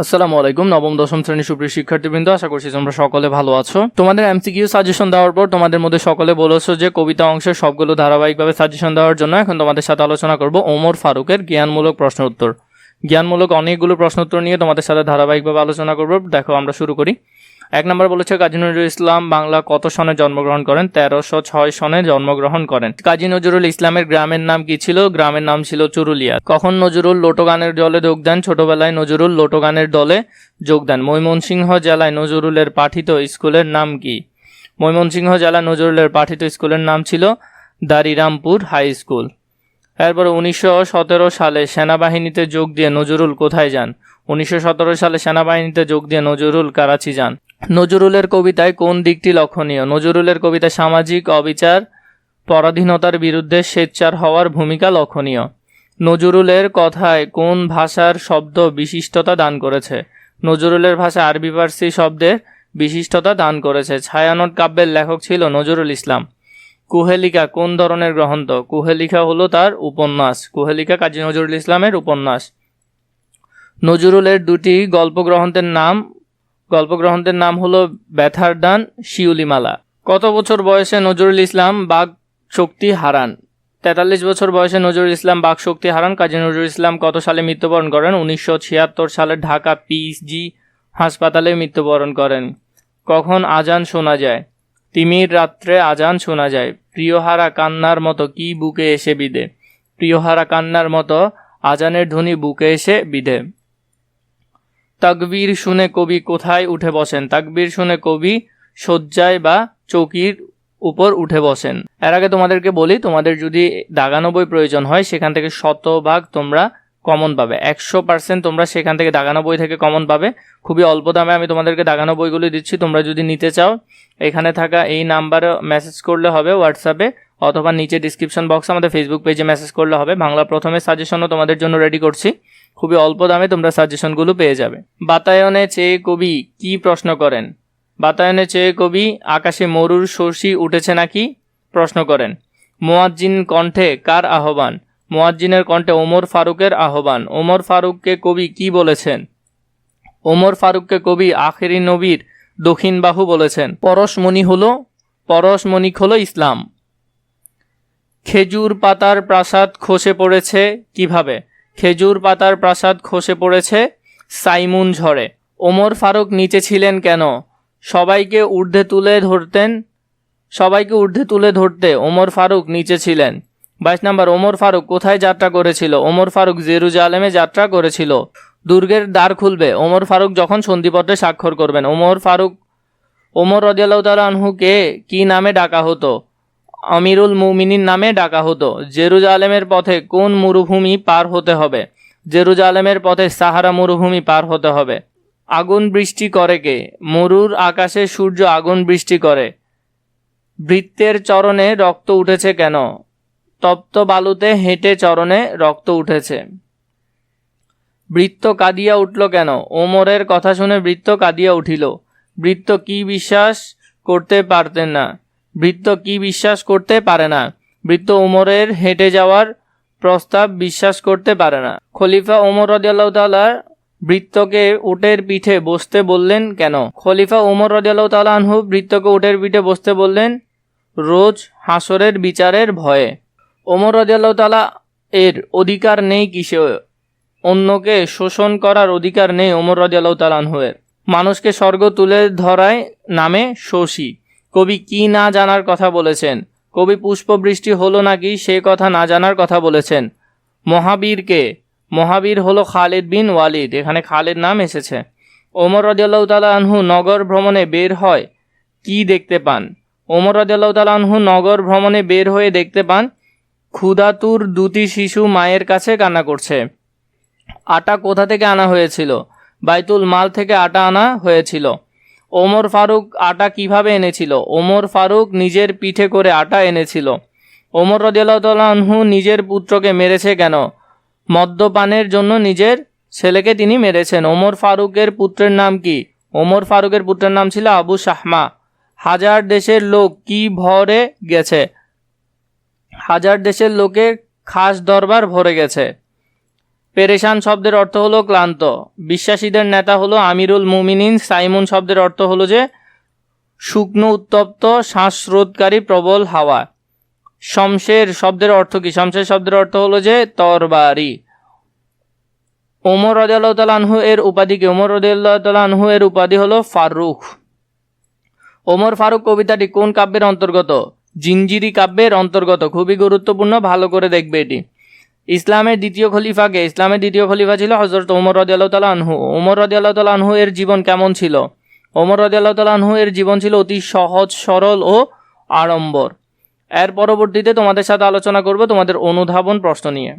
আসসালামু আলাইকুম, নবম, দশম শ্রেণি সুপ্রিয় শিক্ষার্থীবৃন্দ, আশা করছি তোমরা সকলে ভালো আছো। তোমাদের এমসিকিউ সাজেশন দেওয়ার পর তোমাদের মধ্যে সকলে বলেছ যে কবিতা অংশের সবগুলো ধারাবাহিকভাবে সাজেশন দেওয়ার জন্য এখন তোমাদের সাথে আলোচনা করব ওমর ফারুকের জ্ঞানমূলক প্রশ্ন উত্তর। জ্ঞানমূলক অনেকগুলো প্রশ্ন উত্তর নিয়ে তোমাদের সাথে ধারাবাহিকভাবে আলোচনা করব। দেখো, আমরা শুরু করি। এক নম্বর বলেছে, কাজী নজরুল ইসলাম বাংলা কত সনে জন্মগ্রহণ করেন? তেরোশো ছয় সনে জন্মগ্রহণ করেন। কাজী নজরুল ইসলামের গ্রামের নাম কি ছিল? গ্রামের নাম ছিল চুরুলিয়া। কখন নজরুল লোটোগানের দলে যোগ দেন? ছোটবেলায় নজরুল লোটোগানের দলে যোগ দেন। ময়মনসিংহ জেলায় নজরুলের পাঠিত স্কুলের নাম কি? ময়মনসিংহ জেলা নজরুলের পাঠিত স্কুলের নাম ছিল দারিরামপুর হাই স্কুল। এরপর উনিশশো সতেরো সালে সেনাবাহিনীতে যোগ দিয়ে নজরুল কোথায় যান? উনিশশো সতেরো সালে সেনাবাহিনীতে যোগ দিয়ে নজরুল কারাচি যান। নজরুলের কবিতায় কোন দিকটি লক্ষণীয়? নজরুলের কবিতায় সামাজিক অবিচার, পরাধীনতার বিরুদ্ধে সোচ্চার হওয়ার ভূমিকা লক্ষণীয়। নজরুলের কথায় কোন ভাষার শব্দ বিশিষ্টতা দান করেছে? নজরুলের ভাষা আরবি ফার্সি শব্দের বিশিষ্টতা দান করেছে। ছায়ানট কাব্যের লেখক ছিল নজরুল ইসলাম। কুহেলিকা, কোন ধরনের গ্রন্থ? কুহেলিকা হলো তার উপন্যাস। কুহেলিকা কাজী নজরুল ইসলামের উপন্যাস। নজরুলের দুটি গল্প গ্রন্থের নাম গল্প গ্রন্থের নাম হলো ব্যথার দান শিউলিমালা। কত বছর বয়সে নজরুল ইসলাম বাঘ শক্তি হারান? তেতাল্লিশ বছর বয়সে নজরুল ইসলাম বাঘ শক্তি হারান। কাজী নজরুল ইসলাম কত সালে মৃত্যুবরণ করেন? উনিশশো ছিয়াত্তর সালে ঢাকা পিএইচজি হাসপাতালে মৃত্যুবরণ করেন। কখন আজান শোনা যায়? তিমির রাত্রে আজান শোনা যায়। প্রিয়হারা কান্নার মতো কি বুকে এসে বিদে প্রিয়হারা কান্নার মতো আজানের ধ্বনি বুকে এসে বিধে। তাকবীর শুনে কবি কোথায় উঠে বসেন? তাকবীর শুনে কবি শয্যায় বা চৌকির উপর উঠে বসেন। এর আগে তোমাদেরকে বলি, তোমাদের যদি দাগানো বই প্রয়োজন হয়, সেখান থেকে শতভাগ তোমরা কমন পাবে। একশো পার্সেন্ট তোমরা সেখান থেকে দাগানো বই থেকে কমন পাবে। খুবই অল্প দামে আমি তোমাদেরকে দাগানো বইগুলি দিচ্ছি, তোমরা যদি নিতে চাও, এখানে থাকা এই নাম্বারে মেসেজ করলে হবে হোয়াটসঅ্যাপে অথবা নিচে ডিসক্রিপশন বক্সে আমাদের ফেসবুক পেজে মেসেজ করলে হবে। বাংলা প্রথমে সাজেশনও তোমাদের জন্য রেডি করছি। খুবই অল্প দামে তোমরা সাজেশনগুলো পেয়ে যাবে। বাতায়নে চেয়ে কবি কি প্রশ্ন করেন? বাতায়নে চেয়ে কবি, আকাশে মরুর শশী উঠেছে নাকি? প্রশ্ন করেন। মোয়াজ্জিন কণ্ঠে কার আহ্বান? মোয়াজ্জিনের কণ্ঠে ওমর ফারুকের আহ্বান। ওমর ফারুককে কবি কি বলেছেন? ওমর ফারুককে কবি আখেরি নবীর দক্ষিণ বাহু বলেছেন। পরশমণি হলো পরশমণিক হলো ইসলাম। খেজুর পাতার প্রাসাদ খসে পড়েছে কীভাবে? খেজুর পাতার প্রাসাদ খসে পড়েছে সাইমুন ঝড়ে। ওমর ফারুক নিচে ছিলেন কেন? সবাইকে ঊর্ধ্বে তুলে ধরতেন, সবাইকে ঊর্ধ্বে তুলে ধরতে ওমর ফারুক নিচে ছিলেন। বাইশ নাম্বার, ওমর ফারুক কোথায় যাত্রা করেছিল? ওমর ফারুক জেরুজালেমে যাত্রা করেছিল। দুর্গের দ্বার খুলবে। ওমর ফারুক যখন সন্ধিপত্রে স্বাক্ষর করবেন, ওমর ফারুক, ওমর রদিয়াল্লাহ আনহুকে কি নামে ডাকা হতো? আমিরুল মুমিনিন নামে ডাকা হতো। জেরুজালেমের পথে কোন মরুভূমি পার হতে হবে? জেরুজালেমের পথে সাহারা মরুভূমি পার হতে হবে। আগুন বৃষ্টি করে কে? মরুর আকাশে সূর্য আগুন বৃষ্টি করে। বৃত্তের চরণে রক্ত উঠেছে কেন? তপ্ত বালুতে হেঁটে চরণে রক্ত উঠেছে। বৃত্ত কাঁদিয়া উঠল কেন? ওমরের কথা শুনে বৃত্ত কাঁদিয়া উঠিল। বৃত্ত কি বিশ্বাস করতে পারতেন না? বৃত্ত কি বিশ্বাস করতে পারে না? বৃত্ত ওমরের হেঁটে যাওয়ার প্রস্তাব বিশ্বাস করতে পারে না। খলিফা ওমর রদিয়াল্লাহ তাল্লাহ বৃত্তকে উটের পিঠে বসতে বললেন কেন? খলিফা ওমর রদিয়াল্লাহ তাল্লাহ আনহু বৃত্তকে উটের পিঠে বসতে বললেন, রোজ হাসরের বিচারের ভয়ে। ওমর রদিয়াল্লাহ তালা এর অধিকার নেই কিসে? অন্যকে শোষণ করার অধিকার নেই ওমর রদিয়াল্লাহ তালানহুয়ের মানুষকে স্বর্গ তুলে ধরায় নামে শশী কবি কি না জানার কথা বলেছেন? কবি পুষ্পবৃষ্টি হলো নাকি সে কথা না জানার কথা বলেছেন? মহাবীরকে? মহাবীর হলো খালেদ বিন ওয়ালিদ, এখানে খালেদ নাম এসেছে। ওমর রদিয়াল্লাহ আনহু নগর ভ্রমণে বের হয় কি দেখতে পান? ওমর রদিয়াল্লাহ আনহু নগর ভ্রমণে বের হয়ে দেখতে পান ক্ষুধাতুর দুটি শিশু মায়ের কাছে কান্না করছে। আটা কোথা থেকে আনা হয়েছিল? বাইতুল মাল থেকে আটা আনা হয়েছিল। ওমর ফারুক আটা কীভাবে এনেছিল? ওমর ফারুক নিজের পিঠে করে আটা এনেছিল। ওমর রদিয়ালহু নিজের পুত্রকে মেরেছে কেন? মদ্যপানের জন্য নিজের ছেলেকে তিনি মেরেছেন। ওমর ফারুকের পুত্রের নাম কি? ওমর ফারুকের পুত্রের নাম ছিল আবু শাহমা। হাজার দেশের লোক কি ভরে গেছে? হাজার দেশের লোকে খাস দরবার ভরে গেছে। পেরেশান শব্দের অর্থ হলো ক্লান্ত। বিশ্বাসীদের নেতা হলো আমিরুল মুমিনিন। সাইমুন শব্দের অর্থ হলো যে, শুকনো, উত্তপ্ত, শ্বাসরোধকারী, প্রবল হাওয়া। শমশের শব্দের অর্থ কি? শমশের শব্দের অর্থ হলো যে, তরবারি। ওমর তাল এর উপাধি কি? ওমর রদিয়াল্লাহ তাল আনহু এর উপাধি হলো ফারুক। ওমর ফারুক কবিতাটি কোন কাব্যের অন্তর্গত? জিঞ্জিরি কাব্যের অন্তর্গত। খুবই গুরুত্বপূর্ণ, ভালো করে দেখবে এটি। ইসলামের দ্বিতীয় খলিফাকে, ইসলামের দ্বিতীয় খলিফা ছিল হজরত ওমর রদিয়াল তাল আনহু। ওমর রদিয়াল তাল আনহু এর জীবন কেমন ছিল? ওমর রদিয়াল তাল আনহু এর জীবন ছিল অতি সহজ, সরল ও আড়ম্বর। এর পরবর্তীতে তোমাদের সাথে আলোচনা করব তোমাদের অনুধাবন প্রশ্ন নিয়ে।